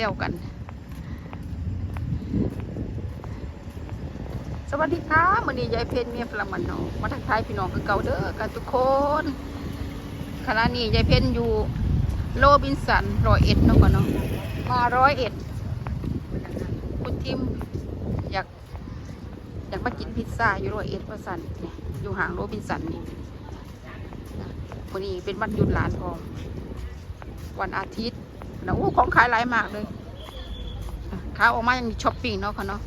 ซวกัน สวัสดีค่ะมื้อนี้ยายเพนเมียฝรั่งมันเนาะมาทักทายพี่น้องคือเก่าเด้อกันทุกคนขณะนี้ยายเพนอยู่โรบินสันร้อยเอ็ดเนาะก่อนเนาะมาร้อยเอ็ดคุณทิมอยาก อยากมากินพิซซ่าอยู่ร้อยเอ็ดว่าสันเนี่ยอยู่ห่างโรบินสันนี่วันนี้เป็นวันหยุดหลานพอวันอาทิตย์ นะโอ้ของขายหลายมากเลยขาออกมายังมีช้อปปิ้งเนาะค่ะเนาะ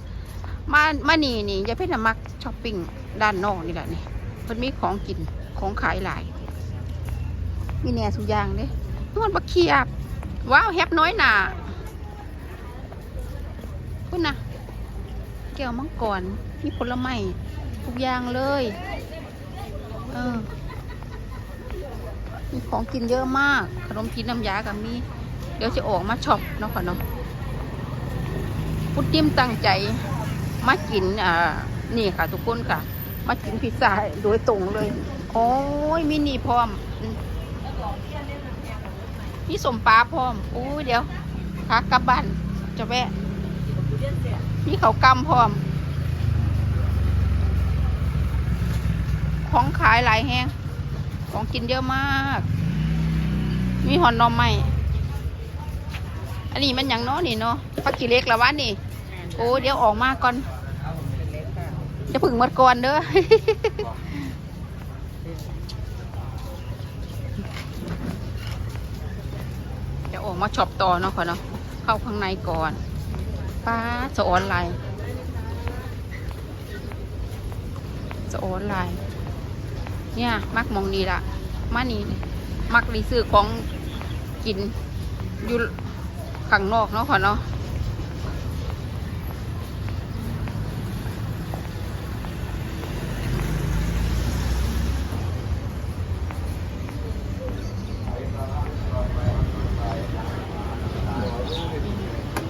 มามานี่นี่ยายเพชรน่ะมักช้อปปิ้งด้านนอกนี่แหละนี่เพิ่นมีของกินของขายหลาย มีแหน่สุยางเด้นวลบักเขียบว้าวแฮปน้อยหนาคุณนะแก้วมังกรมีผลไม้ทุกอย่างเลย เออมีของกินเยอะมาก ขนมจีนน้ำยากับมี ดี๋ยวจะออกมาช็อปเนาะค่ะเนาะพุดดิ้มตั้งใจมากินอ่านี่ค่ะ ทุกคนค่ะ มากินพิซซ่าโดยตรงเลย โอ้ยมินี่พร้อมอืมมีสมปลาพร้อมโอ้ยเดี๋ยวขากลับบ้านจะแวะมีเขากำพร้อม ของขายหลายแห้งของกินเยอะมาก มีหอนนอมไหม อันนี้มันอย่างเน้อนี่เนาะพักกี่เล็กละวะนี่ โอ้เดี๋ยวออกมาก่อนจะพึ่งหมดก่อนเด้อเดี๋ยวออกมาช็อปต่อเนาะค่ะเนาะ เข้าข้างในก่อนป้าจะออนไลน์จะออนไลน์เนี่ย มักมองนี่ละมานี่เลยมักรีซื้อของกินอยู่ ข้างนอกเนาะค่ะเนาะ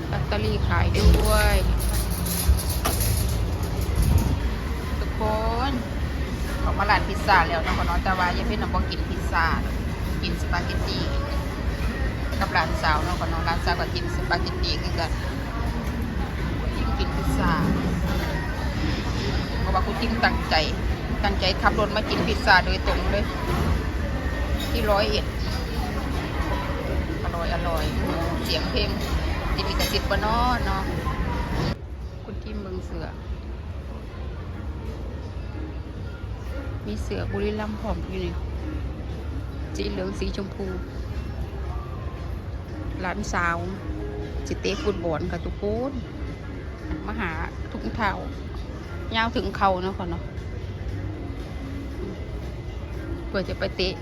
แบตเตอรี่ขายด้วย ทุกคนออกมาร้านพิซซ่าแล้วเนาะค่ะเนาะแต่ว่ายังเพิ่นน่ะบ่กินพิซซ่ากินสปาเกตตี้ กับร้านสาวเนาะค่ะเนาะร้านสาวก็กินสปาเกตตีคือกันยิ่งกินพิซซ่าเพราะว่าคุณทิมตั้งใจ ตั้งใจขับรถมากินพิซซ่าโดยตรงเลย ที่ร้อยเอ็ดอร่อยอร่อย เสียงเพลงจิมีกระสิบปะเนาะเนาะคุณทิมเบิงเสือมีเสือบุรีรัมย์ผอมอยู่นี่สีเหลืองสีชมพู หลานสาวจิเตะฟุตบอลกับทุกคนมาหาทุกเท่ายาวถึงเขาเนาะก่อนเนาะเพื่อจะไปเตะ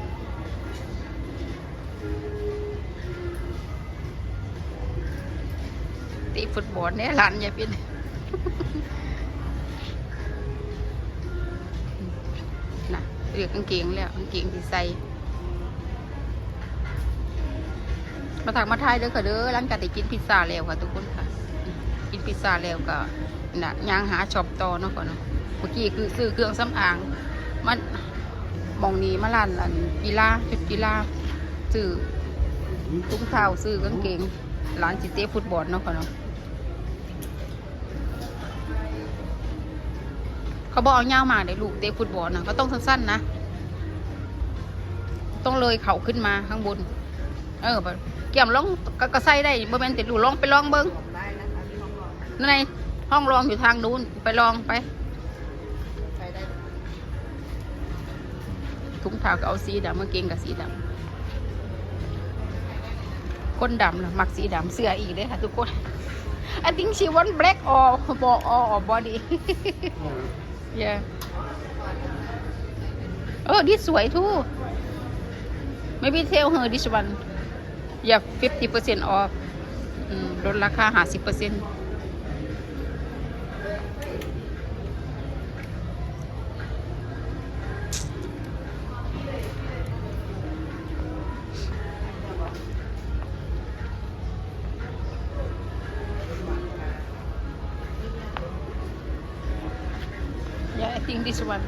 เตะฟุตบอลเนี่ยหลานอย่าเป็นนะเลือกกางเกงแล้วกางเกงที่ใส่ มาถักมาทายเด้อค่ะเด้อหลังจากที่กินพิซซ่าแล้วค่ะทุกคนค่ะ กินพิซซ่าแล้วก็น่ะย่างหาช็อปต่อเนาะก่อนเนาะเมื่อกี้คือซื้อเครื่องสำอางมันมองนี้มาร้านอันกีฬาชุดกีฬาซื้อถุงเท้าซื้อกางเกงร้านจิเตะฟุตบอลเนาะก่อนเนาะเขาบอกเอาเงามาเลยลูกเตะฟุตบอลนะก็ต้องสั้นๆนะ ต้องเลยเขาขึ้นมาข้างบน เออแบบ เกี่ยมลองก็ก็ใส่ได้บ่แม่นติดลูลองไปลองเบิ้งนั่นห้องรองอยู่ทางนู้นไปลองไปถุงเท้าก็เอาสีดำกางเกงกับสีดำก้นดำล่ะมักสีดำเสื้ออีกเลยค่ะทุกคน I think she want black or or or body yeah เออ this สวยทู maybe tell her this one yeah 50% off อืมลดราคา 50% Yeah, I think this one.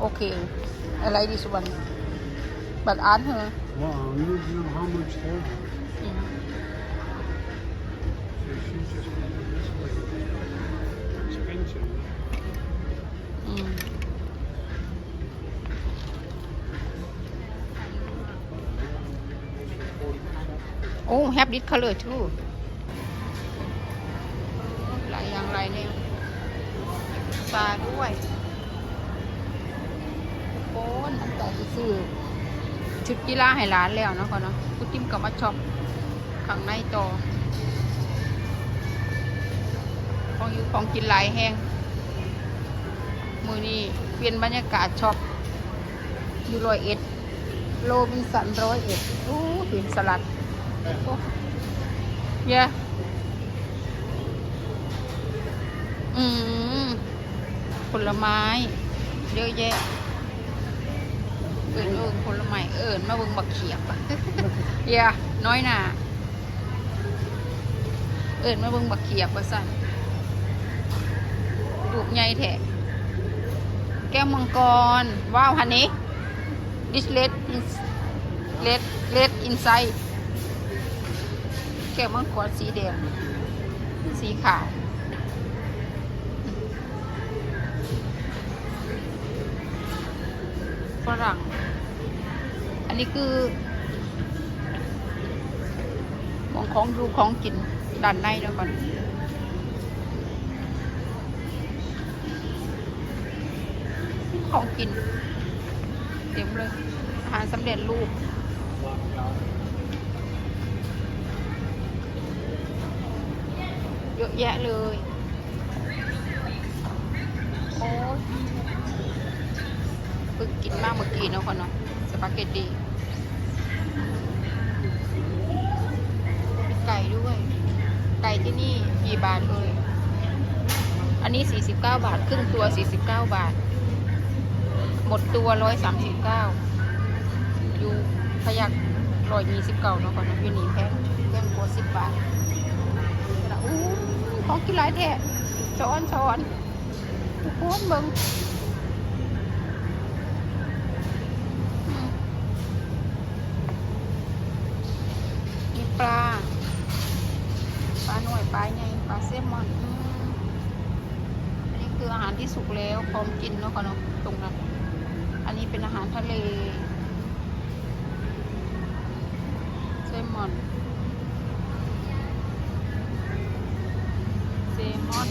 Okay. I like this one. but on her. Well, I need to know how much they Yeah. So she's just this way. Expensive. Mm. Oh, have this color too. หลายอย่างหลายแนวปลาด้วยโอ้นตั้งแต่ซื้อ ชุดกีฬาให้ร้านแล้วนะก่อนเนาะกูติ้มกับมาช็อปข้างในต่อของอยู่ของกินหลายแห้งมือนี้เปลี่ยนบรรยากาศช็อปอยู่ร้อยเอ็ดโลบินสันร้อยเอ็ดโอ้เป็นสลัดโอ้เยอะอืมผลไม้ เยอะแยะ เอิญเอิญผลไม้ เอิญมาเบิ่งบักเขียบอะเยอะน้อยหน่าเอิญมาเบิ่งบักเขียบว่าสั่นลูกใหญ่แท้แก้วมังกร ว้าวฮันนี้ this red is red red inside แก้วมังกรสีแดง สีขาวฝรั่ง อันนี้คือ มองของดูของกินด้านในแล้วก่อนของกิน เต็มเลยอาหารสำเร็จรูปเยอะแยะเลย โอ้ยเพิ่งกินมากเมื่อกี้เนาะคนเนาะสปาเกตตีมีไก่ด้วย ไก่ที่นี่กี่บาทเลยอันนี้ 49 บาท ครึ่งตัว 49 บาท หมดตัว 139 อยู่พยักร้อยยี่สิบเก้าเนาะก่อนนะอยู่นี่แพงแพงกว่าสิบบาทอู้ของกินหลายแท้ช้อนช้อนทุกคนเบิ่งมีปลา ปลาหน่ปลาไงปลาเซลมอนอันนี้คืออาหารที่สุกแล้วพร้อมกินเนาะก่อนเนาะตรงนั้น อันนี้เป็นอาหารทะเลเซลมอนเซลมอน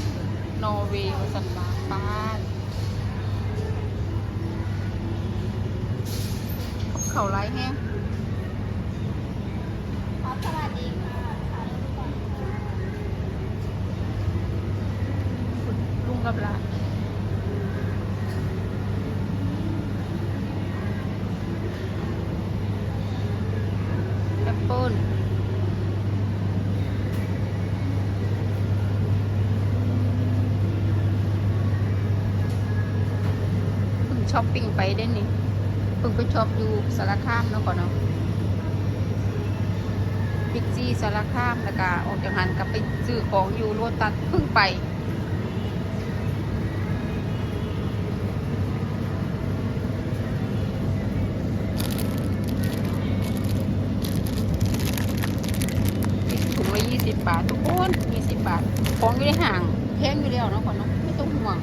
นอร์เวย์สันบาปานเขาไร้แห้ง ครับสวัสดีค่ะขายลูกบอล คุณลุงกับหลานแอปเปิ้ลเพิ่ง ช้อปปิ้งไปได้นี่เพิ่งไปช็อปอยู่สารคามเนาะก่อนเนาะบิ๊กซีสารคามแล้วก็ออกจากนั้นก็ไปซื้อของอยู่โรตัสเพิ่งไป ถุงละยี่สิบบาท ทุกคนยี่สิบบาท ของอยู่ในห่างแพงอยู่แล้วเนาะก่อนเนาะไม่ต้องห่วง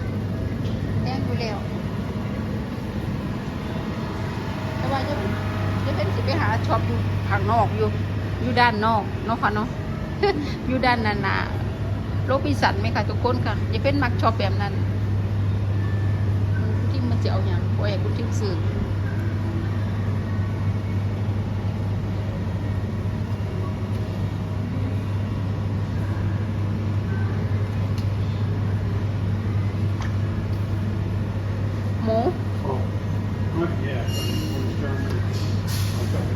แพงอยู่แล้ว แต่ว่าจะจะเป็นสิไปหาช็อปอยู่ข้างนอกอยู่ อยู่ ด้านนอกเนาะค่ะเนาะอยู่ด้านนานาโลกพิสันไหมคะทุกคนค่ะจะเป็นมักช็อปแบบนั้นมันที่มันจะเอาอย่างโอ้ยคุณทิมสื่อ หมู Oh, good, yeah, from Germany. Okay.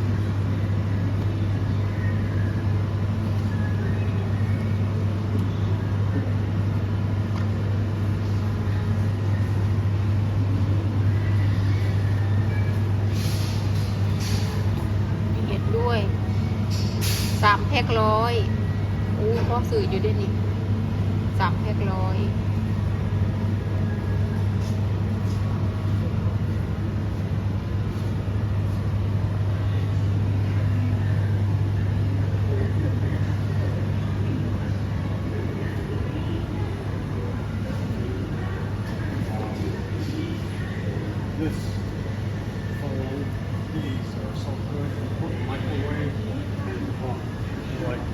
มีเห็ดด้วย สามแพ็ค ร้อยอู้พ่อสื่ออยู่ด้วยนี่สามแพ็คร้อย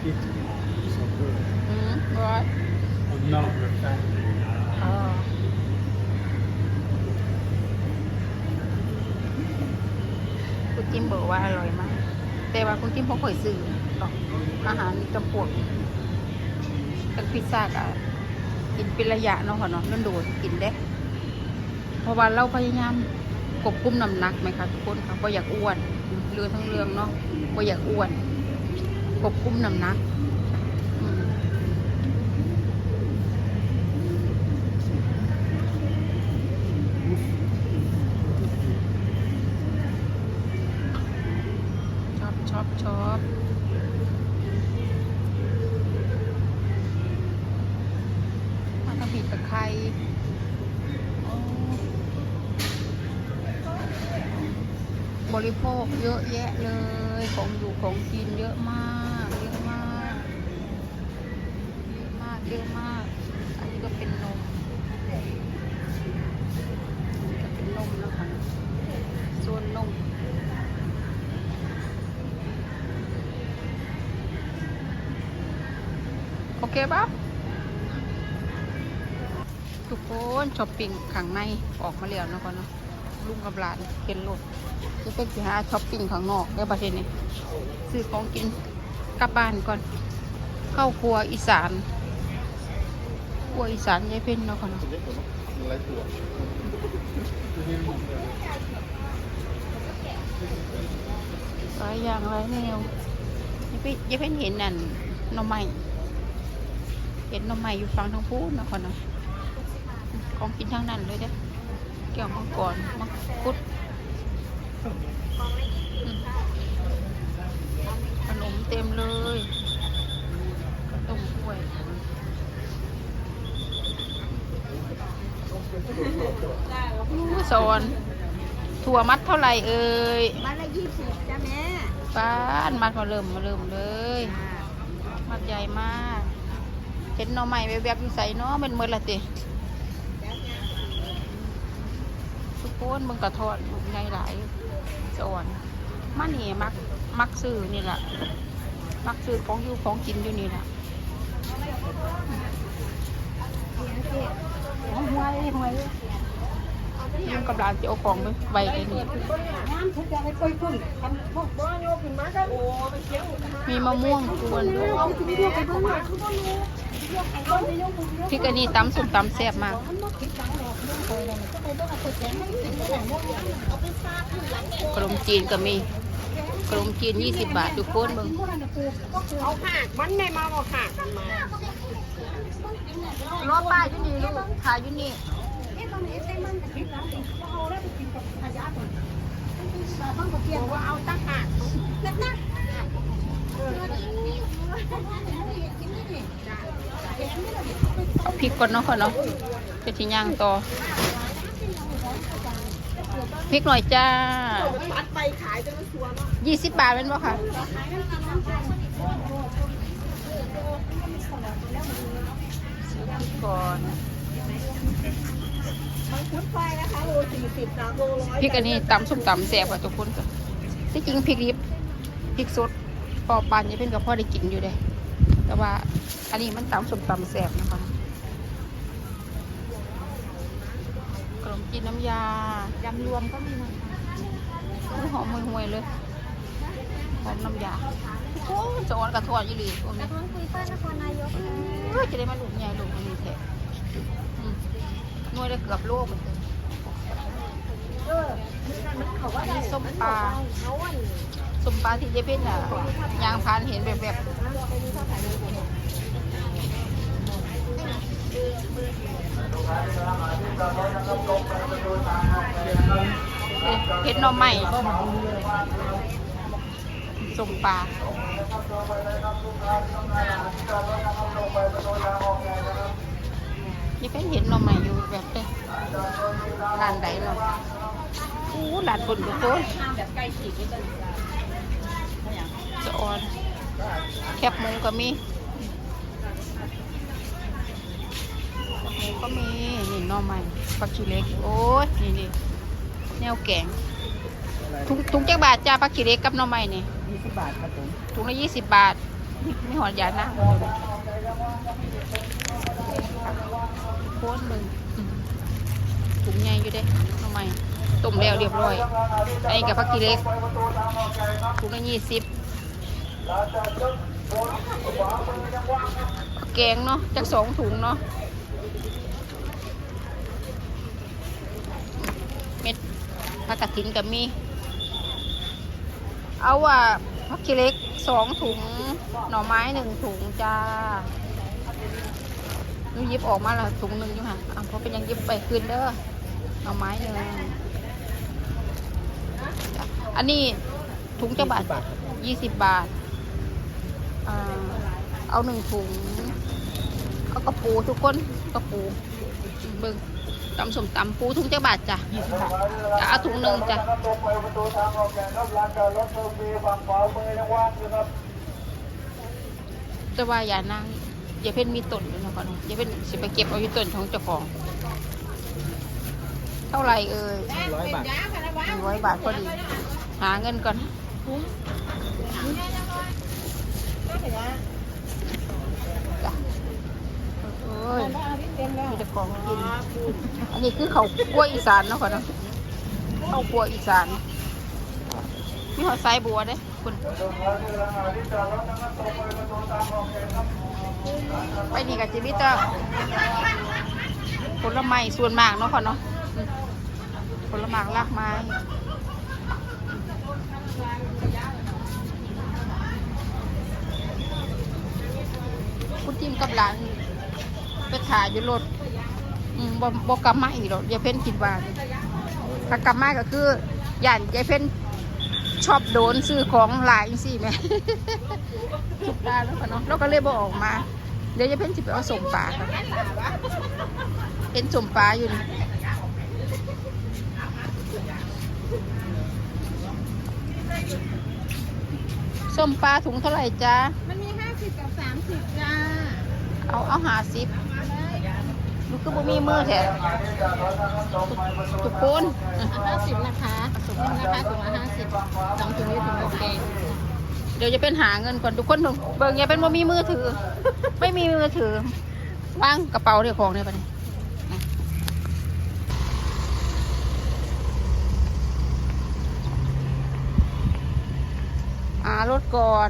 It's so good. Mm, what? Oh, no, refining. Oh. Cô chim bự quá rồi mà. Tê bà con chim không khỏi xử. Đó. Mà hả, mình cầm cuộc. Cầm pizza cả. กินเป็นระยะเนาะค่ะเนาะนั่นโดดกินได้เพราะว่าเราพยายามกบกุ้มน้ำหนักไหมคะทุกคนค่ะก็อยากอ้วนเรือทั้งเรื่องเนาะก็อยากอ้วน ควบคุมน้ำนักชอบชอบชอบมาทำผิดตะไคร้อ๋อบริโภคเยอะแยะเลย ของอยู่ของกินเยอะมาก เคปะทุกคนช้อปปิ้งข้างในออกมาแล้วนะก่อนเนาะลุงกับหลานเป็นรถจะเป็นสิหาช้อปปิ้งข้างนอกได้ประเทศนี้ซื้อของกินกลับบ้านก่อน เข้าครัวอีสานครัวอีสานยายเพ็ญเนาะก่อนเนาะหลายอย่างหลายแนวยายเพ็ญยายเพ็ญเห็นนั่นหน่อไม้ เห็นหน่อไม้อยู่ฟังทางพูนเนาะก่อนเนาะของกินทั้งนั้นเลยเด้อแก้วมังกรมังคุดอืมขนมเต็มเลยข้าวต้มกล้วยอู้สอนถั่วมัดเท่าไหร่เอ่ยบ้านละยี่สิบจ้ะแม่ป้านมัดมาเริ่มมาเริ่มเลย มัดใหญ่มาก เห็นหน่อไม้แวบๆอยู่ใส่เนาะเป็นเมื่อละติทุกคนมึงกระทอดใหญ่หลายสอนมานี่มักมักซื้อนี่แหละมักซื้อของอยู่ของกินอยู่นี่แหละหวยหวยยังกับหลานจะเอาของไปไว้ในนี้น้ำทุกอย่างให้ค่อยขึ้นทำพวกบ้านโยขึ้นมาก็โอ้ไปเที่ยวมีมะม่วงกวนด้วย เอาขึ้นเที่ยวไปเบิ่งหน่อยคือบ่รู้เที่ยวไอ้คนไปเที่ยวคนเที่ยวพริกอันนี้ตำสุดตำแซ่บมากมันบ่คิดหลังหรอกเรื่องไปเลยก็ไปเบิ่งเอาไปแจกให้กินได้หลายอย่างเอาไปฝากขึ้นหลังขนมจีนก็มีขนมจีน 20 บาททุกคนเบิ่งเอาหักมันไม่มาเอาหักมันมารอป้าอยู่นี่ลูกขายอยู่นี่เอ๊ะมันเอ๊ะมันจะคิดหลังอีกว่าเอาแล้วไปกินกับขยะก่อนมันก็เกี่ยวว่าเอาตั้งหักนักนัก เอาพริกก่อนเนาะค่ะเนาะเป็นที่ย่างต่อพริกหน่อยจ้าปัดไปขายจนมันชัวเนาะ20บาทเป็นบ่ค่ะก่อนมันคุดไฟนะคะโลสี่สิบสามโลร้อยพริกอันนี้ตำส้มตำแซ่บค่ะทุกคนค่ะที่จริงพริกดิบพริกสดปอปานนี่เป็นกับพ่อได้กินอยู่เด้ แต่ว่าอันนี้มันตำส้มตำแซ่บนะคะขนมจีนน้ำยายำรวมก็มีนะคะอุ๊ยหอมห่วยๆเลยหอมน้ำยาโอ้ยจะอ่อนกระทอดยี่หลีพวกนี้ท้องคุยป้านครนายกเอ้ยจะได้มาลูกใหญ่ลูกมันนี่แท้อืมหน่วยได้เกือบโลกเลยเออเขาว่าอันนี้ส้มปลาเขาว่า สมปลาที่เจ๊เพ็ญอะยางพานเห็นแบบแบบเห็ดหน่อไม้ส้มปลาเจ๊เพ็ญเห็นหน่อไม้อยู่แบบเลยร้านใดเนาะอู้ร้านบนทุกคนแบบไก่ฉีกนี่เป็นจะออน แคบหมูก็มีหมูก็มี นี่หน่อไม้ปักชีเล็ก โอ้ย นี่นี่แนวแกงถุงถุงจักบาทจ้าปักชีเล็กกับหน่อไม้นี่ยี่สิบบาทครับผมถุงละยี่สิบบาทไม่หอดยานะโค้นมึงอืมถุงใหญ่อยู่เด้หน่อไม้ต้มแล้วเรียบร้อยอันนี้กับผักกีเล็กถุงละยี่สิบ แกงเนาะจากสองถุงเนาะเม็ดผักกระถินกับมี เอาว่าผักกีเล็กสองถุง หน่อไม้หนึ่งถุงจ้าหนูยิบออกมาละถุงหนึ่งอยู่ค่ะอะเพราะเป็นยังยิบไปคืนเด้อหน่อไม้หนึ่งจ้ะอันนี้ถุงจะบาทยี่สิบบาท เอาหนึ่งถุง เอากระปูทุกคนกระปูเบิ่งตำสมตำปูถุงจะบาทจ้ะยี่สิบบาทจะเอาถุงหนึ่งจ้ะจะว่าอย่านางอย่าเพ่นมีต้นด้วยนะก่อนอย่าเพ่นสิไปเก็บเอาอยู่ต้นของเจ้าของ เท่าไหร่เอ่ยร้อยบาทหนึ่งร้อยบาทพอดี หาเงินก่อน จ้ะโอ้ยมีแต่ของกิน อันนี้คือเขาวคั่วอีสานเนาะก่อนเนาะข้าวคั่วอีสาน มีหอไซบัวเด้คุณไปนี่กับชีวิตเตอร์ผลไม้ส่วนมากเนาะค่ะเนาะอืมผลไม้รากไม้ คุณจิ้มกับหลานไปถ่ายอยู่รถบ่บ่กลับมาอีกหรอกยายเพ้นคิดว่าถ้ากลับมาก็คือย่านยายเพ้นชอบโดนซื้อของหลายสิแม่ชุดตาแล้วค่ะเนาะเราก็เลยบอกออกมา เดี๋ยวยายเพ้นสิไปเอาส่งปลาค่ะเห็นส่งปลาอยู่นี่ส้มปลาถุงเท่าไหร่จ๊ะมันมีห้าสิบกับสามสิบจ้า เอาเอาหาสิบลูกคือบ่มีมือแท้ทุกคนห้าสิบนะคะถุงนึงนะคะถุงละห้าสิบสองถุงนี้ถุงละแกงเดี๋ยวจะเป็นหาเงินก่อนทุกคนเบิ่งอย่าเป็นบ่มีมือถือ ไม่มีมือถือวางกระเป๋าเดี๋ยวของเนี่ยไปะเนี่ยอ่ารถก่อน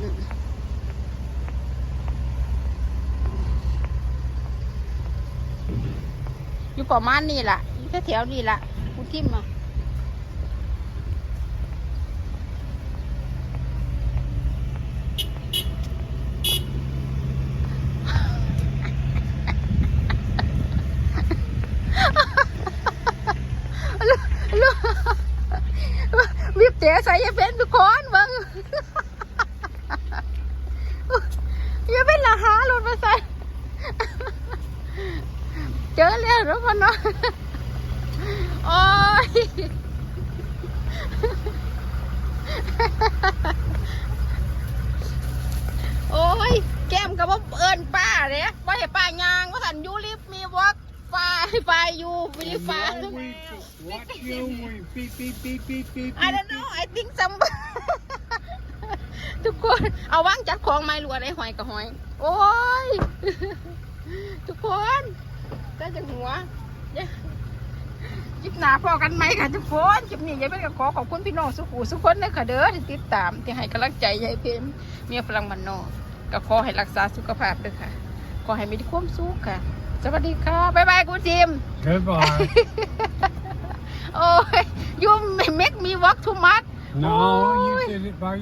อยู่ประมาณนี้ล่ะอยู่แถวๆนี้ล่ะกูทิมอะลูกวิบเตะใส่ยาเป็นทุกคนเบังยายเป็นละหารถมาใส่ เจอแล้วทุกคนเนาะโอ้ยโอ้ย แก้มกับว่าเอิญป้าเนี่ยว่าเห็นป้ายางว่าสันยูริฟมีวอกฟ้าฟ้ายูวิลิฟ้า Watch you, we beep, beep, beep, beep, beep. I don't know I think some ทุกคนเอาว่างจัดของไม้รัวได้หอยกับหอย โอ้ย ทุกคน ได้จากหัวจิบหนาพอกันไหมค่ะทุกคนจิบนี้ยายเป็นก็ขอขอบคุณพี่น้องสุขูสุขคนเลยค่ะเด้อที่ติดตามที่ให้กำลังใจยายเพมเมียพลังมันนอกก็ขอให้รักษาสุขภาพด้วยค่ะขอให้มีความสุขค่ะ สวัสดีค่ะบ๊ายบายคุณทีม Goodbye. โอ้ย you make me walk too much no, Oi. you did it by